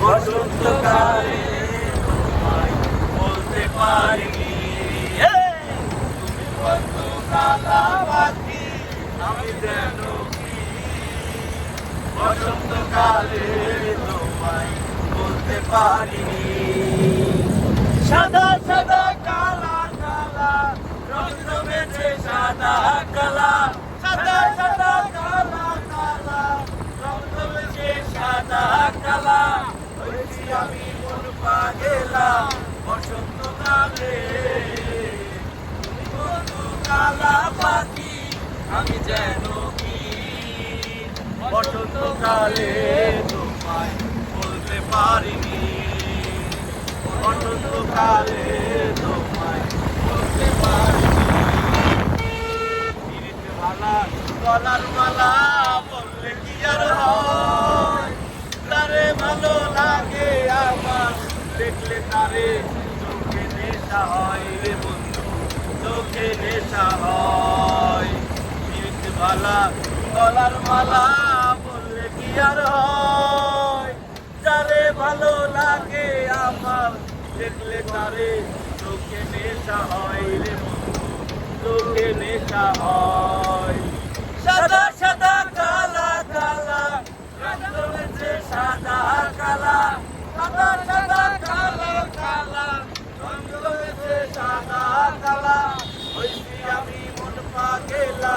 বসন্তকালে তোমায় বলতে পারিনি তুমি কত কালাবাকি আমি যেন বসন্তকালে তোমায় বলতে পারিনি সাদা সাদা, কালা কালা রোজ রোজ সাদা, কালা। আমি যেন কি? বসন্তকালে তোমায় বলতে পারিনি। বসন্তকালে তোমায় বলতে পারিনি। মালা, গলার মালা বললে কি হয়? তারে ভালো লাগে আমার, দেখলে তারে নেশা হয় রে বন্ধু, চোখে নেশা হয়। মালা গলার মালা বললে কি আর হয়? যারে ভালো লাগে আমার, দেখলে তারে চোখে নেশা হয় রে বন্ধু, চোখে নেশা হয় সাদা সাদা কালা কালা রং রয়েছে সাদা কালা সাদা সাদা কালা কালা রং রয়েছে সাদা কালা হইছি আমি মন পাগেলা